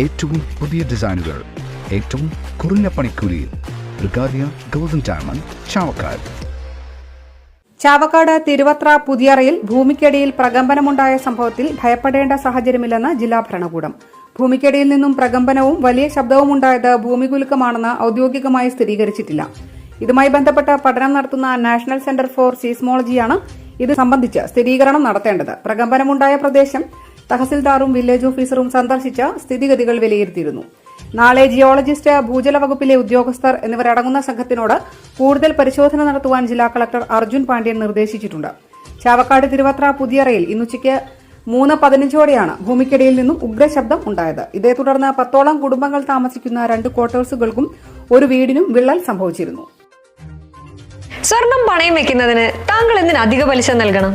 ഏറ്റവും പുതിയ ഡിസൈനുകൾ ഏറ്റവും കുറഞ്ഞ പണിക്കൂലിയിൽ. ബ്രിഗാദിയ ഗോൾഡൻ ഡയമണ്ട് ചാവക്കാട്. ചാവക്കാട് തിരുവത്ര പുതിയറയിൽ ഭൂമിക്കടിയിൽ പ്രകമ്പനമുണ്ടായ സംഭവത്തിൽ ഭയപ്പെടേണ്ട സാഹചര്യമില്ലെന്ന് ജില്ലാ ഭരണകൂടം. ഭൂമിക്കടിയിൽ നിന്നും പ്രകമ്പനവും വലിയ ശബ്ദവും ഉണ്ടായത് ഭൂമികുലുക്കമാണെന്ന് ഔദ്യോഗികമായി സ്ഥിരീകരിച്ചിട്ടില്ല. ഇതുമായി ബന്ധപ്പെട്ട് പഠനം നടത്തുന്ന നാഷണൽ സെന്റർ ഫോർ സീസ്മോളജിയാണ് ഇത് സംബന്ധിച്ച് സ്ഥിരീകരണം നടത്തേണ്ടത്. പ്രകമ്പനമുണ്ടായ പ്രദേശം തഹസിൽദാറും വില്ലേജ് ഓഫീസറും സന്ദർശിച്ച് സ്ഥിതിഗതികൾ വിലയിരുത്തിയിരുന്നു. നാളെ ജിയോളജിസ്റ്റ് ഭൂജല വകുപ്പിലെ ഉദ്യോഗസ്ഥർ എന്നിവരടങ്ങുന്ന സംഘത്തിനോട് കൂടുതൽ പരിശോധന നടത്തുവാൻ ജില്ലാ കളക്ടർ അർജുൻ പാണ്ഡ്യൻ നിർദ്ദേശിച്ചിട്ടുണ്ട്. ചാവക്കാട് തിരുവത്ര പുതിയറയിൽ ഇന്നുച്ചയ്ക്ക് മൂന്ന് പതിനഞ്ചോടെയാണ് ഭൂമിക്കടിയിൽ നിന്നും ഉഗ്രശബ്ദം ഉണ്ടായത്. ഇതേ തുടർന്ന് പത്തോളം കുടുംബങ്ങൾ താമസിക്കുന്ന രണ്ട് ക്വാർട്ടേഴ്സുകൾക്കും ഒരു വീടിനും വിള്ളൽ സംഭവിച്ചിരുന്നു. സ്വർണം പണയം വെക്കുന്നതിന് താങ്കൾ എന്തിന് അധിക പലിശ നൽകണം?